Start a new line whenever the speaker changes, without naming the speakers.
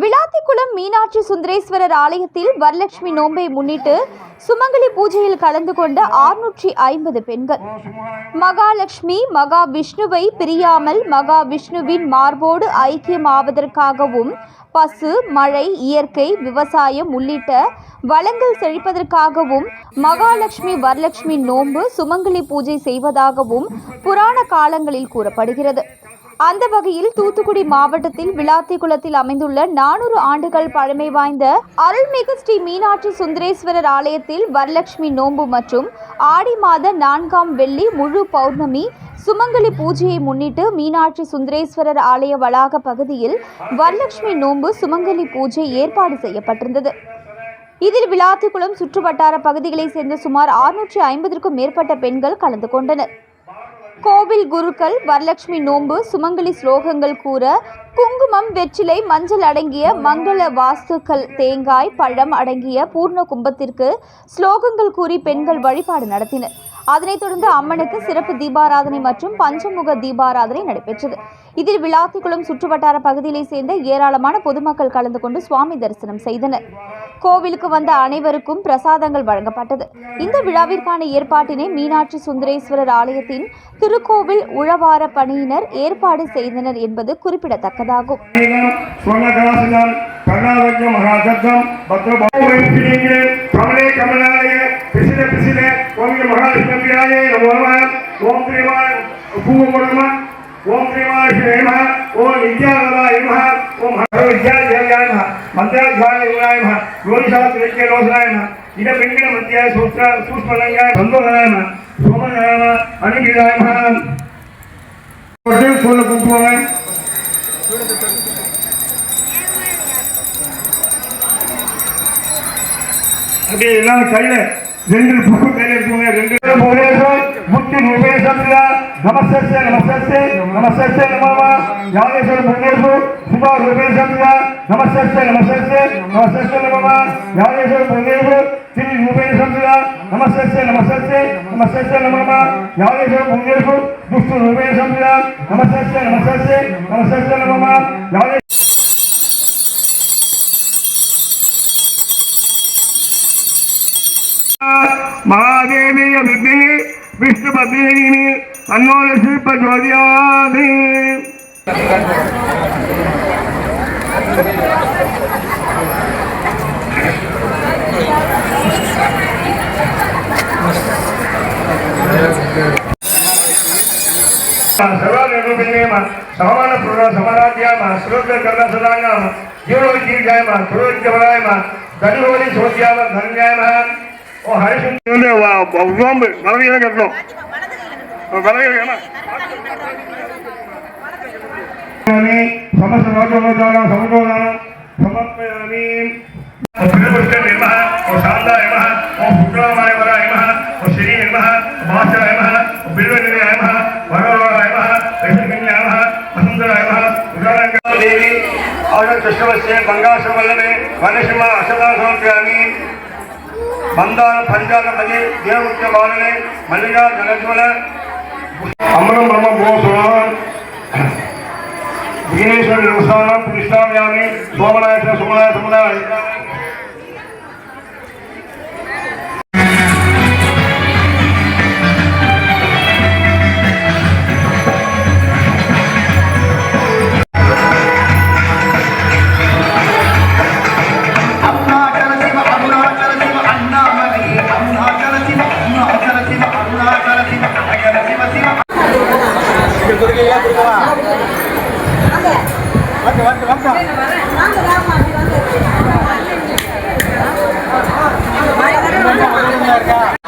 விளாத்திக்குளம் மீனாட்சி சுந்தரேஸ்வரர் ஆலயத்தில் வரலட்சுமி நோன்பை முன்னிட்டு சுமங்கலி பூஜையில் கலந்து கொண்ட ஆறுநூற்றி ஐம்பது பெண்கள். மகாலட்சுமி மகா விஷ்ணுவை பிரியாமல் மகா விஷ்ணுவின் மார்போடு ஐக்கியமாவதற்காகவும் பசு மழை இயற்கை விவசாயம் உள்ளிட்ட வளங்கள் செழிப்பதற்காகவும் மகாலட்சுமி வரலட்சுமி நோன்பு சுமங்கலி பூஜை செய்வதாகவும் புராண காலங்களில் கூறப்படுகிறது. அந்த வகையில் தூத்துக்குடி மாவட்டத்தில் விளாத்திக்குளத்தில் அமைந்துள்ள நானூறு ஆண்டுகள் பழமை வாய்ந்த அருள்மிகு ஸ்ரீ மீனாட்சி சுந்தரேஸ்வரர் ஆலயத்தில் வரலட்சுமி நோன்பு மற்றும் ஆடி மாத நான்காம் வெள்ளி முழு பௌர்ணமி சுமங்கலி பூஜையை முன்னிட்டு மீனாட்சி சுந்தரேஸ்வரர் ஆலய வளாக பகுதியில் வரலட்சுமி நோன்பு சுமங்கலி பூஜை ஏற்பாடு செய்யப்பட்டிருந்தது. இதில் விளாத்திக்குளம் சுற்றுவட்டார பகுதிகளைச் சேர்ந்த சுமார் ஆறுநூற்றி ஐம்பதற்கும் மேற்பட்ட பெண்கள் கலந்து கொண்டனர். கோவில் குருக்கள் வரலட்சுமி நோன்பு சுமங்கலி ஸ்லோகங்கள் கூற குங்குமம் வெற்றிலை மஞ்சள் அடங்கிய மங்கள வாஸ்துக்கள் தேங்காய் பழம் அடங்கிய பூர்ண கும்பத்திற்கு ஸ்லோகங்கள் கூறி பெண்கள் வழிபாடு நடத்தினர். அதனைத் தொடர்ந்து அம்மனுக்கு சிறப்பு தீபாராதனை மற்றும் பஞ்சமுக தீபாராதனை நடைபெற்றது இதில் விளாத்திக்குளம் சுற்றுவட்டார பகுதியைச் சேர்ந்த ஏராளமான பொதுமக்கள் கலந்து கொண்டு சுவாமி தரிசனம் செய்தனர் கோவிலுக்கு வந்த அனைவருக்கும் பிரசாதங்கள் வழங்கப்பட்டது இந்த விழாவிற்கான ஏற்பாட்டினை மீனாட்சி சுந்தரேஸ்வரர் ஆலயத்தின் திருக்கோவில் உழவார பணியினர் ஏற்பாடு செய்தனர் என்பது குறிப்பிடத்தக்கதாகும்
ஸ்வர்ணகலாசனம் கருணாவஜ்ய மகாசப்தம் பத்ரபாலே ಮಮಲೆ ಕಮಲಾಲಯ ಬಿಸಿಲೆ ಬಿಸಿಲೆ ಓಂಗೆ ಮಹಾಲಕ್ಷ್ಮಿಯಾಯ ನಮೋಮ ಓಂ ತ್ರಿವಾ ಹೂವು ಕೊಡಮ ಓಂ ತ್ರಿವಾಯ ನಮಃ ಓಂ ವಿದ್ಯಾಲಯ ನಮಃ ಓಂ ಹರ ವಿದ್ಯಾಲಯ ನಮಃ ಮಂತ್ರಾಧ್ಯಾಯ ನಮಃ ಯೋನಿಶಾಸ್ತ್ರಕ್ಕೆ ರೋಸನಾಯ ನಮಃ ಇದ ಪಿಂಗಣ ಮಧ್ಯ ಸೂತ್ರ ಸೂಕ್ಷ್ಮನಾಯ ಬಂಧೋನಾಯ ನಮಃ ಸೋಮನಾಯ ನಮಃ ಅನುಗಿರಾಯ ನಮಃ ಕೊಡ್ಡೆ ಕುಂಕುಮ அப்படியே எல்லாம் கையில ரெண்டு புக்கு கையில இருக்குங்க ரெண்டு உபதேசம் புத்தி உபதேசத்துல நமஸ்தே நமஸ்தே நமஸ்தே நமமா யாகேஸ்வர புண்ணியசு சுபா உபதேசத்துல நமஸ்தே நமஸ்தே நமஸ்தே நமமா யாகேஸ்வர புண்ணியசு திரு உபதேசத்துல நமஸ்தே நமஸ்தே நமஸ்தே நமமா யாகேஸ்வர புண்ணியசு துஷ்டு உபதேசத்துல நமஸ்தே நமஸ்தே நமஸ்தே நமமா யாகே महादेवीय विद्ये विष्णुपत्नी तन्नो लक्ष्मी प्रचोदयाधि सर्वनिरूपिणीम समानपूर्ण समाराध्याम श्रोत्रकर्णसदाङ्गाम जीवनोज्जीर्गायम पुरोज्जवरायम धनुवरी పురోజ్యవరాయమ ధనుహోని సోద్యామ ధన్యాయమ ஓ ஹரிசன் வந்து உடம்பு வலதுகளை கட்டணும் வலதுகளை సమస్త నోటోదానం సమతోదానం సమర్పయామి ఓ పితృపుష్ట నిర్మః ఓ శాంతాయ నమః ఓ పుత్రామాయ వరాయ నమః ఓ శ్రీ నమః భాస్కరాయ నమః ఓ బిల్వనిలయాయ నమః వరవరాయ నమః లక్ష్మీకన్యాయ నమః వసుంధరాయ నమః ఉదారంగా దేవి ఆవిడ కృష్ణవస్య గంగాశ్రమల్లనే వనసింహ అశదా సమర్పయామి మందార పంచానపది దేవముఖ్య బాలనే మల్లిగా జగజ్వల అమరం బ్రహ్మ భూసురాన్ విఘ్నేశ్వర నివసానం ప్రతిష్టామ్యామి సోమనాయ సోమనాయ సోమనాయ
అరుణాచల
enxergar.